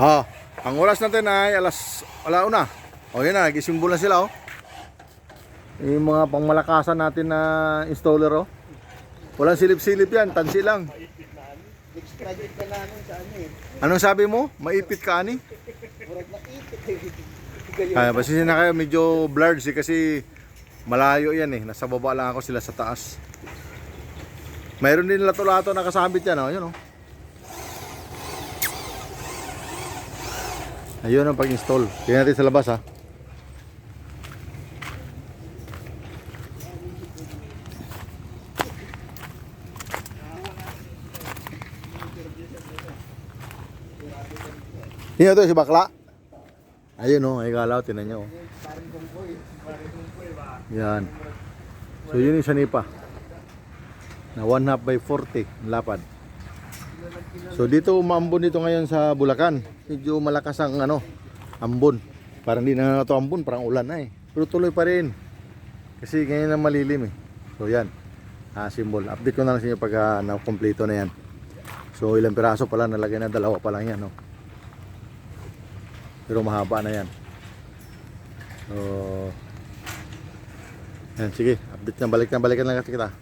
Ah, ang oras natin ay alas alauna. O yun na, nagisimbol na sila oh. Yung mga pangmalakasan natin na installer oh. Walang silip-silip yan, tansi lang. Nag-graduate ka namin sa ano eh. Anong sabi mo? Maipit ka ani? Murag na ipit. Gayon. Kaya pasensya na kayo, medyo blurred si kasi malayo yan eh. Nasa baba lang ako sila sa taas. Mayroon din lato-lato na kasabit yan oh. Yun oh. Ayun ang pag-install. Tingnan natin sa labas ha. Sino to si Bakla? Ayun oh, ay galaw, tinan nyo. oh. Yan. So yun yung sanipa. Na 1 half by 40 ang lapad. So dito umambon dito ngayon sa Bulacan. Medyo malakas ang ano, ambon. Parang hindi na ito ambon, parang ulan na eh. Pero tuloy pa rin. Kasi ngayon na malilim eh. So yan. Ah, symbol. Update ko na lang sa inyo pag uh, na-kompleto na yan. So ilang piraso pala nalagay na dalawa pa lang yan. No? Pero mahaba na yan. So, yan, sige. Update na. Balik na balikan lang kasi kita.